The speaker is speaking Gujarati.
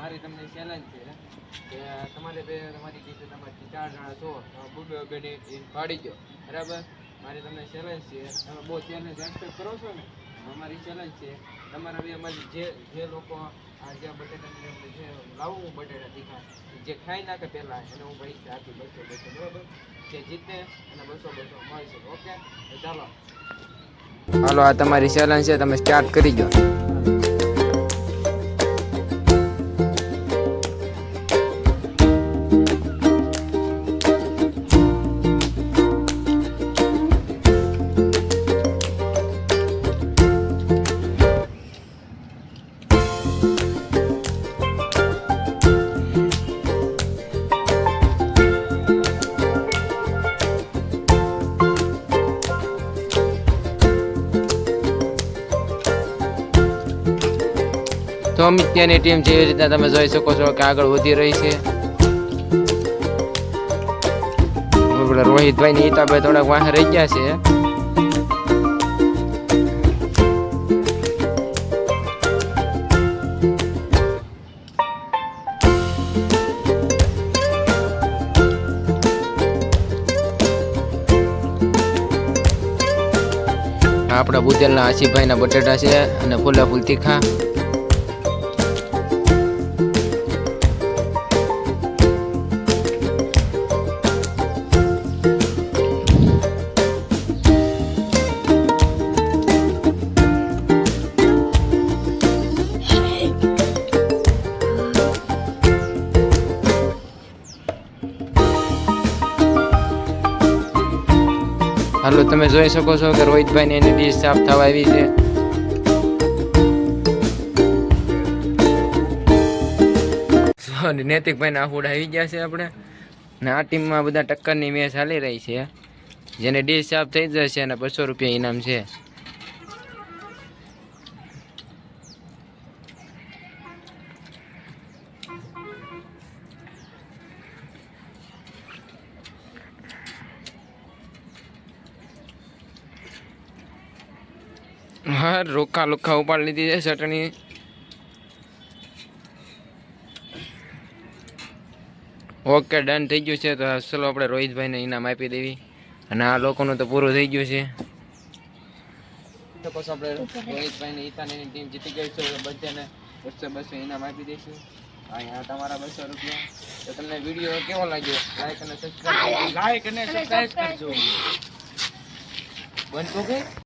મારી તમને ચેલેન્જ છે કે તમારે બે તમારી રીતે તમારી ચાર જણા છો બબે બેને પાડી દો. બરાબર? મારી તમને ચેલેન્જ છે. તમે બહુ ચેલેન્જ એક્સેપ્ટ કરો છો ને? અમારી ચેલેન્જ છે. તમારા બે અમારી જે જે લોકો આ જે બટેટાની જે લાવું હું બટેટા તીખા જે ખાઈ નાખે પહેલાં એને હું પૈસા આપી બસો બસો, બરાબર? જે જીતે એને બસો બસો મળશે ઓકે? ચાલો. હાલો, આ તમારી ચેલેન્જ છે. તમે સ્ટાર્ટ કરી દો. તો ત્યાંની ટીમ જેવી રીતના તમે જોઈ શકો છો કે આગળ વધી રહી છે. રોહિતભાઈ ને ઈતાભાઈ થોડાક વાહ રહી ગયા છે. આપણા બુદેલના આશીભાઈના બટેટા છે અને ફૂલા ફૂલ તીખા. હાલો, તમે જોઈ શકો છો કે રોહિતભાઈને એની ડીશ સાફ થવા આવી છે. નૈતિકભાઈ ના ફૂડ આવી ગયા છે આપણે. ને આ ટીમમાં બધા ટક્કરની મેચ ચાલી રહી છે. જેને ડીશ સાફ થઈ જશે અને બસો રૂપિયા ઇનામ છે. હા રોખા લોખા ઉપાડ લીધી છે ચટણી ઓકે ડન થઈ ગયું છે. તો ચલો આપણે રોહિતભાઈને ઇનામ આપી દેવી. અને આ લોકોનું તો પૂરું થઈ ગયું છે. તો પછી આપણે રોહિતભાઈને ઈતાની ટીમ જીતી ગઈ છે. બધાને બસો બસો ઇનામ આપી દઈશું. અહીંયા તમારા બસો રૂપિયા. તો તમને વીડિયો કેવો લાગ્યો? લાઈક અને સબસ્ક્રાઈબ લાઈક અને સબસ્ક્રાઇબ કરજો. બંધ તો ગઈ